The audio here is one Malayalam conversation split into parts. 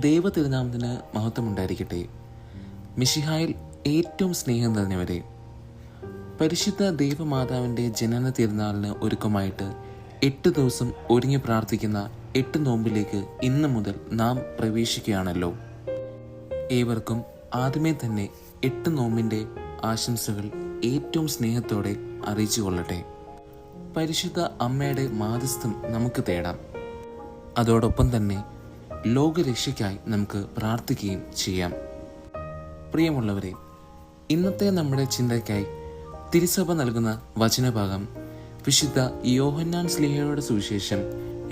ദൈവ തിരുനാമത്തിന് മഹത്വമുണ്ടായിരിക്കട്ടെ. മിഷിഹായിൽ ഏറ്റവും സ്നേഹം നിറഞ്ഞവരെ പരിശുദ്ധ ദൈവമാതാവിന്റെ ജനന തിരുനാളിന് ഒരുക്കമായിട്ട് എട്ട് ദിവസം ഒരുങ്ങി പ്രാർത്ഥിക്കുന്ന എട്ട് നോമ്പിലേക്ക് ഇന്ന് മുതൽ നാം പ്രവേശിക്കുകയാണല്ലോ. ഏവർക്കും ആദ്യമേ തന്നെ എട്ട് നോമ്പിന്റെ ആശംസകൾ ഏറ്റവും സ്നേഹത്തോടെ അറിയിച്ചു കൊള്ളട്ടെ. പരിശുദ്ധ അമ്മയുടെ മാധ്യസ്ഥം നമുക്ക് തേടാം. അതോടൊപ്പം തന്നെ ലോകരക്ഷയ്ക്കായി നമുക്ക് പ്രാർത്ഥിക്കുകയും ചെയ്യാം. പ്രിയമുള്ളവരെ ഇന്നത്തെ നമ്മുടെ ചിന്തയ്ക്കായി തിരുസഭ നൽകുന്ന വചനഭാഗം വിശുദ്ധ യോഹന്നാൻ സ്ലിഹയുടെ സുവിശേഷം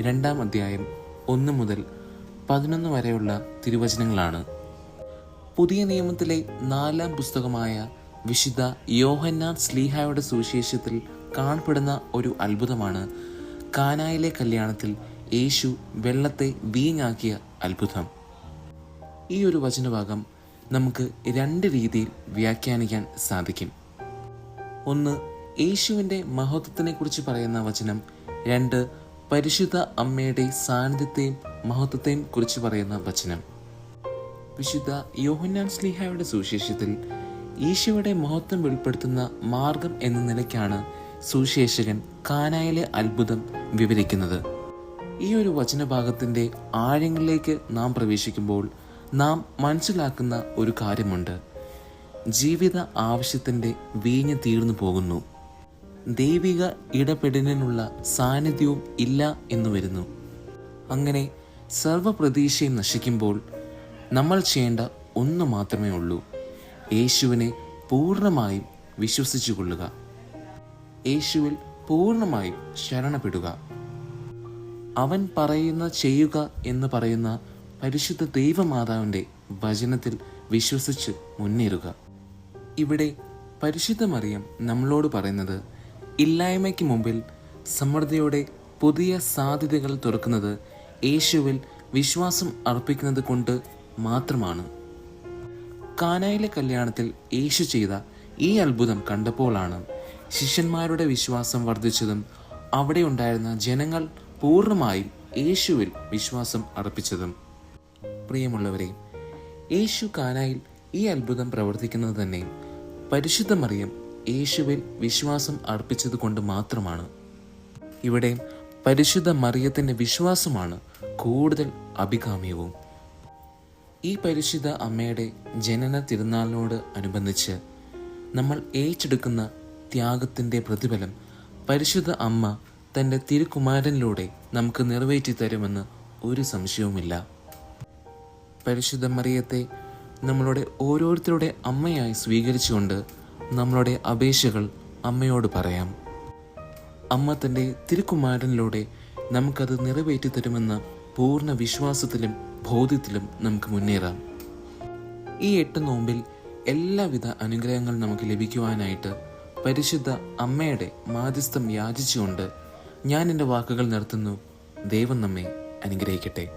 രണ്ടാം അധ്യായം ഒന്ന് മുതൽ പതിനൊന്ന് വരെയുള്ള തിരുവചനങ്ങളാണ്. പുതിയ നിയമത്തിലെ നാലാം പുസ്തകമായ വിശുദ്ധ യോഹന്നാൻ സ്ലീഹായുടെ സുവിശേഷത്തിൽ കാണപ്പെടുന്ന ഒരു അത്ഭുതമാണ് കാനായിലെ കല്യാണത്തിൽ യേശു വെള്ളത്തെ വീഞ്ഞാക്കിയ അത്ഭുതം. ഈ ഒരു വചനഭാഗം നമുക്ക് രണ്ട് രീതിയിൽ വ്യാഖ്യാനിക്കാൻ സാധിക്കും. ഒന്ന് യേശുവിന്റെ മഹത്വത്തിനെക്കുറിച്ച് പറയുന്ന വചനം. രണ്ട് പരിശുദ്ധ അമ്മയുടെ സാന്നിധ്യത്തെയും മഹത്വത്തെയും കുറിച്ച് പറയുന്ന വചനം. വിശുദ്ധ യോഹന്നാൻ സ്ലിഹായുടെ സുവിശേഷത്തിൽ ഈശോയുടെ മഹത്വം വെളിപ്പെടുത്തുന്ന മാർഗം എന്ന നിലയ്ക്കാണ് സുവിശേഷകൻ കാനായിലെ അത്ഭുതം വിവരിക്കുന്നത്. ഈ ഒരു വചനഭാഗത്തിന്റെ ആഴങ്ങളിലേക്ക് നാം പ്രവേശിക്കുമ്പോൾ നാം മനസ്സിലാക്കുന്ന ഒരു കാര്യമുണ്ട്. ജീവിത ആവശ്യത്തിന്റെ വീഞ്ഞ് തീർന്നു പോകുന്നു. ദൈവിക ഇടപെടലിനുള്ള സാന്നിധ്യവും ഇല്ല എന്ന് വരുന്നു. അങ്ങനെ സർവപ്രതീക്ഷയും നശിക്കുമ്പോൾ നമ്മൾ ചെയ്യേണ്ട ഒന്ന് മാത്രമേ ഉള്ളൂ. യേശുവിനെ പൂർണമായും വിശ്വസിച്ചു കൊള്ളുക യേശുവിൽ പൂർണമായും ശരണപ്പെടുക. അവൻ പറയുന്ന ചെയ്യുക എന്ന് പറയുന്ന പരിശുദ്ധ ദൈവമാതാവിന്റെ വചനത്തിൽ വിശ്വസിച്ച് മുന്നേറുക. ഇവിടെ പരിശുദ്ധ മറിയം നമ്മളോട് പറയുന്നത് ഇല്ലായ്മയ്ക്ക് മുമ്പിൽ സമൃദ്ധിയോടെ പുതിയ സാധ്യതകൾ തുറക്കുന്നത് യേശുവിൽ വിശ്വാസം അർപ്പിക്കുന്നത് കൊണ്ട് മാത്രമാണ്. കാനായിലെ കല്യാണത്തിൽ യേശു ചെയ്ത ഈ അത്ഭുതം കണ്ടപ്പോഴാണ് ശിഷ്യന്മാരുടെ വിശ്വാസം വർദ്ധിച്ചതും അവിടെ ഉണ്ടായിരുന്ന ജനങ്ങൾ പൂർണമായും യേശുവിൽ വിശ്വാസം അർപ്പിച്ചതും. പ്രിയമുള്ളവരെ യേശു കാനായിൽ ഈ അത്ഭുതം പ്രവർത്തിക്കുന്നത് തന്നെ പരിശുദ്ധ മറിയം യേശുവിൽ വിശ്വാസം അർപ്പിച്ചത് കൊണ്ട് മാത്രമാണ്. ഇവിടെ പരിശുദ്ധ മറിയത്തിന്റെ വിശ്വാസമാണ് കൂടുതൽ അഭികാമ്യവും. ഈ പരിശുദ്ധ അമ്മയുടെ ജനന തിരുനാളിനോട് അനുബന്ധിച്ച് നമ്മൾ ഏറ്റെടുക്കുന്ന ത്യാഗത്തിന്റെ പ്രതിഫലം പരിശുദ്ധ അമ്മ തന്റെ തിരുക്കുമാരനിലൂടെ നമുക്ക് നിറവേറ്റി തരുമെന്ന് ഒരു സംശയവുമില്ല. പരിശുദ്ധ മറിയത്തെ നമ്മളുടെ ഓരോരുത്തരുടെ അമ്മയായി സ്വീകരിച്ചുകൊണ്ട് നമ്മളുടെ അപേക്ഷകൾ അമ്മയോട് പറയാം. അമ്മ തന്റെ തിരുക്കുമാരനിലൂടെ നമുക്കത് നിറവേറ്റി തരുമെന്ന പൂർണ വിശ്വാസത്തിലും ബോധ്യത്തിലും നമുക്ക് മുന്നേറാം. ഈ എട്ട് നോമ്പിൽ എല്ലാവിധ അനുഗ്രഹങ്ങൾ നമുക്ക് ലഭിക്കുവാനായിട്ട് പരിശുദ്ധ അമ്മയുടെ മാധ്യസ്ഥം യാചിച്ചുകൊണ്ട് ഞാൻ എന്റെ വാക്കുകൾ നിർത്തുന്നു. ദൈവം നമ്മെ അനുഗ്രഹിക്കട്ടെ.